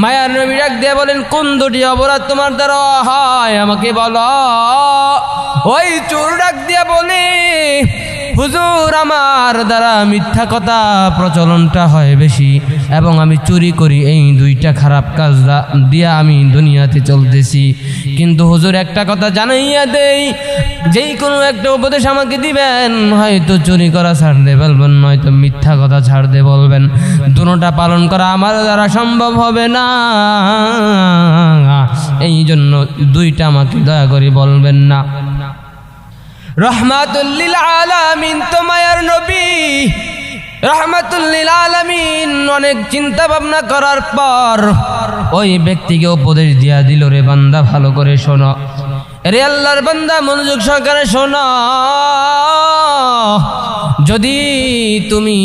মায়ার নবী ডাক দিয়ে বলেন, কোন দুটি অপরাধ তোমার দ্বারা হয়? আমাকে বলো। ওই চোর ডাক দিয়ে বলি, হুজুর, আমার দ্বারা মিথ্যা কথা প্রচলনটা হয় বেশি। এবং আমি চুরি করি এই দুইটা খারাপ কাজ দিয়া আমি দুনিয়াতে চলতেছি। কিন্তু হুজুর একটা কথা জানাইয়া দেই, যেই কোনো একটা উপদেশ আমাকে দিবেন, হয়তো চুরি করা ছাড়তে বলবেন নয়তো মিথ্যা কথা ছাড়তে বলবেন। দুটোটা পালন করা আমার দ্বারা সম্ভব হবে না। এই জন্য দুইটা আমাকে দয়া করে বলবেন না। রহমাতুল্লিল আলামিন তো মায়ার নবী। রহমাতুল্লিল আলামিন, অনেক চিন্তা ভাবনা করার পর ওই ব্যক্তিকে উপদেশ দিয়া দিল, রে বান্দা, ভালো করে শোনো। রে আল্লাহর বান্দা, মনোযোগ সহকারে শোনো। যদি তুমি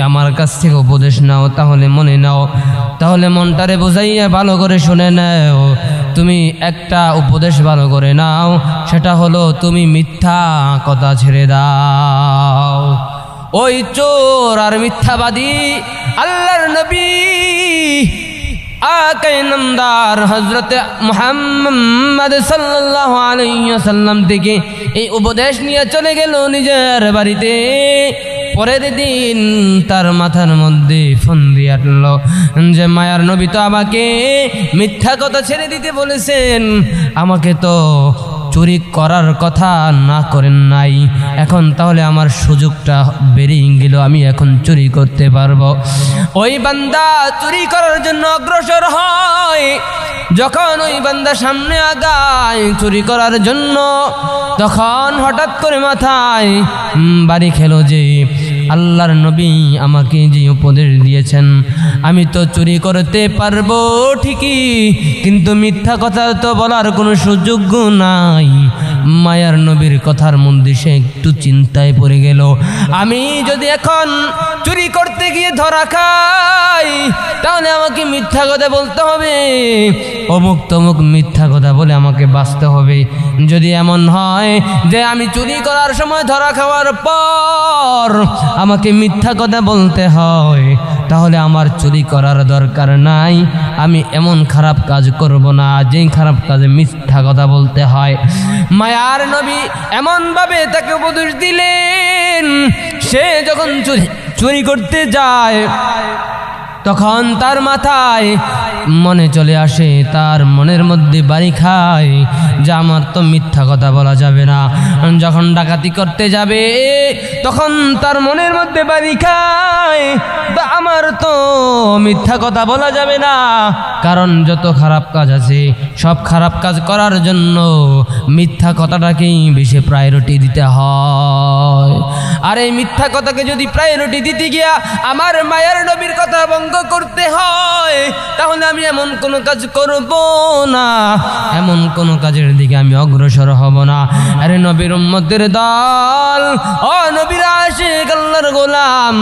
আমার কাছ থেকে উপদেশ নাও, তাহলে মনে নাও। তাহলে মনটারে বোঝাইয়া ভালো করে শুনে নাও। তুমি একটা উপদেশ ভালো করে নাও, সেটা হলো তুমি মিথ্যা কথা ছেড়ে দাও। ওই চোর আর মিথ্যাবাদী আল্লাহর নবী। আকাই নামদার হজরত মুহাম্মদ সাল্লাল্লাহু আলাইহি ওয়াসাল্লাম থেকে এই উপদেশ নিয়ে চলে গেল নিজের বাড়িতে। পরের দিন তার মাথার মধ্যে ফোন দিয়ে আটলো যে, মায়ার নবী তো আমাকে মিথ্যা কথা ছেড়ে দিতে বলেছেন। আমাকে তো চুরি করার কথা না করেন নাই। এখন তাহলে আমার সুযোগটা বেরিয়ে গেল, আমি এখন চুরি করতে পারব। ওই বান্দা চুরি করার জন্য অগ্রসর হয়। যখন ওই বান্দা সামনে আগায় চুরি করার জন্য, তখন হঠাৎ করে মাথায় বাড়ি খেলো যে আল্লাহর নবী আমাকে যে উপদেশ দিয়েছেন, আমি তো চুরি করতে পারব ঠিকই, কিন্তু মিথ্যা কথা তো বলার কোনো সুযোগ নাই। মায়ার নবীর কথার মধ্যে সে একটু চিন্তায় পড়ে গেল। আমি যদি এখন চুরি করতে গিয়ে ধরা খাই মিথ্যা কথা বলতে হবে। অমুক তমুক মিথ্যা কথা বলে আমাকে বাঁচতে হবে। যদি এমন হয় যে আমি চুরি করার সময় ধরা খাওয়ার পর আমাকে মিথ্যা কথা বলতে হয়, তাহলে আমার চুরি করার দরকার নাই। আমি এমন খারাপ কাজ করব না, যেই খারাপ কাজে মিথ্যা কথা বলতে হয়। মায়ার নবী এমনভাবে তাকে উপদেশ দিলেন, সে যখন চুরি চুরি করতে যায় তখন তার মাথায় মনে চলে আসে, তার মনের মধ্যে বাড়ি খায়। যে আমার তো মিথ্যা কথা বলা যাবে না। যখন ডাকাতি করতে যাবে, তখন তার মনের মধ্যে বাড়ি খায়। আমার তো মিথ্যা কথা বলা যাবে না। কারণ যত খারাপ কাজ আছে, সব খারাপ কাজ করার জন্য মিথ্যা কথাটাকেই বেশি প্রায়োরিটি দিতে হয়। আর এই মিথ্যা কথাকে যদি প্রায়োরিটি দিতে গিয়া আমার মায়ের নবীর কথা ভঙ্গ করতে হয়, তাহলে আমি এমন কোনো কাজ করব না। এমন কোনো কাজের দিকে আমি অগ্রসর হব না। আরে নবীর উম্মতের দল, ও নবীর আশিক, আল্লাহর গোলাম।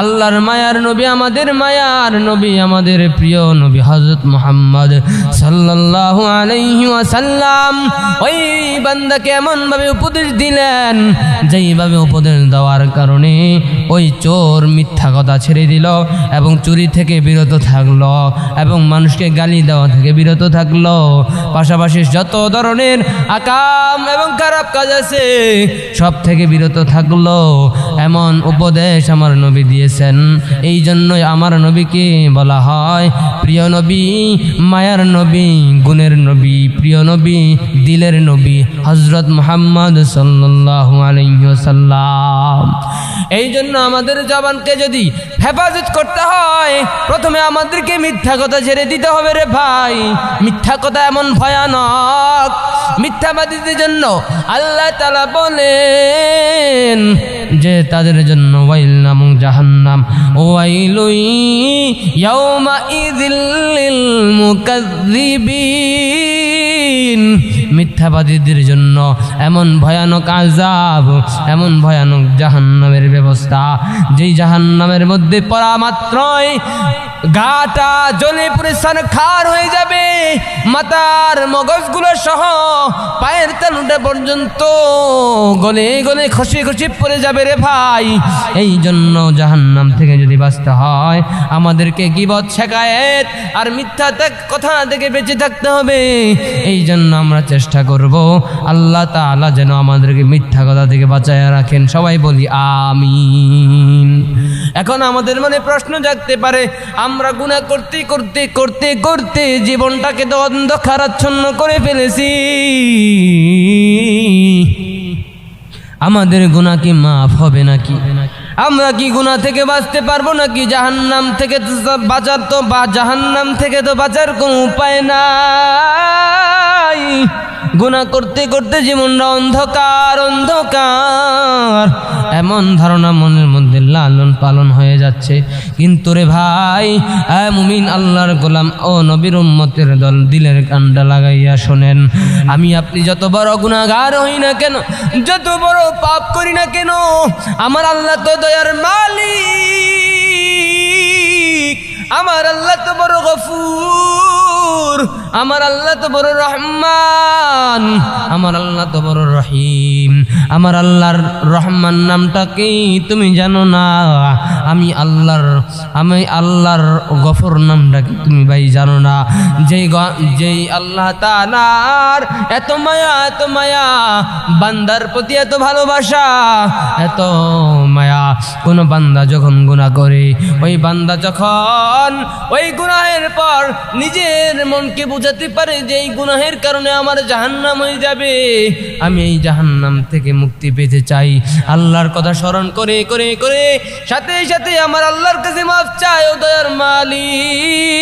আল্লাহর মায়ার নবী আমাদের মায়ার নবী, আমাদের প্রিয় নবী হজরত মোহাম্মদ সাল্লাল্লাহু আলাইহি ওয়াসাল্লাম। ওই বান্দাকে এমনভাবে উপদেশ দিলেন, যেইভাবে উপদেশ দেওয়ার কারণে ওই চোর মিথ্যা কথা ছেড়ে দিল এবং চুরি থেকে বিরত থাকল এবং মানুষকে গালি দেওয়া থেকে বিরত থাকল। পাশাপাশি যত ধরনের আকাম এবং খারাপ কাজ আছে, সব থেকে বিরত থাকল। এমন উপদেশ আমার নবী দিয়েছেন। এই জন্যই আমার নবীকে বলা হয় প্রিয় নবী, মায়ার নবী, গুণের নবী, প্রিয় নবী, দিলের নবী হজরত মোহাম্মদ সাল্লাহ আলহ্লাম এই জন্য আমাদের জবানকে যদি হেফাজত করতে হয়, প্রথমে আমাদেরকে মিথ্যা কথা ছেড়ে দিতে হবে রে ভাই। মিথ্যা কথা এমন ভয়ানক। মিথ্যাবাদীদের জন্য আল্লাহ তালা বলেন যে, তাদের জন্য ওয়াইল নাম জাহান্নাম। ওয়াইলুই ইয়াউমা ইযিল মুকাজ্জিবিন মিথ্যাবাদীদের জন্য এমন ভয়ানক আজাব এমন ভয়ানক জাহান্নামের ব্যবস্থা যেই জাহান্নামের মধ্যে পড়া মাত্রই গাটা জ্বলে পুরে খার হয়ে যাবে। মাতার মগজগুলো সহ পায়ের তালুটা পর্যন্ত গলে গলে খসে খসে পড়ে যাবে রে ভাই। এই জন্য জাহান্নাম থেকে যদি বাঁচতে হয়, আমাদেরকে গিবত শেখায়েত আর মিথ্যা কথা থেকে বেঁচে থাকতে হবে। এই জন্য আমরা চেষ্টা করব আল্লাহ তাআলা যেন আমাদেরকে মিথ্যা কথা থেকে বাঁচায় রাখেন। সবাই বলি, আমিন। এখন আমাদের মনে প্রশ্ন জাগতে পারে আমরা গুনাহ করতে করতে করতে করতে জীবনটাকে তো অন্ধকারাচ্ছন্ন করে ফেলেছি। আমাদের গুণা কি মাফ হবে নাকি? আমরা কি গুণা থেকে বাঁচতে পারব নাকি জাহান্নাম থেকে তো বাঁচার তো বা জাহান্নাম থেকে তো বাঁচার কোনো উপায় নাই। গুণা করতে করতে জীবনটা অন্ধকার অন্ধকার। এমন ধারণা মনের মধ্যে লালন পালন হয়ে যাচ্ছে। কিন্তু রে ভাই মুমিন আল্লাহর গোলাম ও নবীর উম্মতের দল দিলের কান্ডা লাগাইয়া শোনেন। আমি আপনি যত বড় গুণাগার হই না কেন, যত বড় পাপ করি না কেন, আমার আল্লাহ তো দয়ার মালিক। আমার আল্লাহ তো বড় গফুর। আমার আল্লাহ তো বড় রহমান। আমার আল্লাহ তো বড় রহিম। আমার আল্লাহর রহমান নামটা কি তুমি জানো না? আমি আল্লাহর আমি আল্লাহর গফর নামটা কি তুমি ভাই জানো না? যেই যেই আল্লাহ তালার এত মায়া এত মায়া, বান্দার প্রতি এত ভালোবাসা, এত মায়া। কোন বান্দা যখন গুনাহ করে, ওই বান্দা যখন ওই গুনাহের পর নিজের মনকে বুঝাতে পারে যে এই গুনাহের কারণে আমার জাহান্নাম হয়ে যাবে, আমি এই জাহান্নাম থেকে মুক্তি পেতে চাই। আল্লাহর কথা স্মরণ করে করে করে সাথে সাথে আমার আল্লাহর কাছে মাফ চাই ও দয়ার মালিক।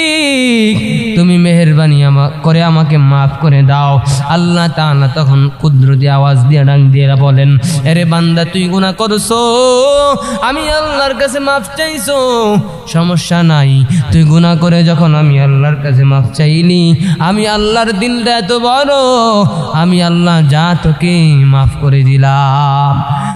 তুমি মেহেরবানি আমা করে আমাকে মাফ করে দাও। আল্লাহ তাআলা তখন কুদরতি আওয়াজ দিয়ে ডাং দিয়ে বলেন, এরে বান্দা, তুই গুনাহ করছ? আমি আল্লাহর কাছে মাফ চাইছো। সমস্যা নাই। তুই গুনাহ করে যখন আমি আল্লাহর কাছে মাফ চাইলি, আমি আল্লাহর দিলটা এত বড়, আমি আল্লাহ যা তোকে মাফ করে দিলাম।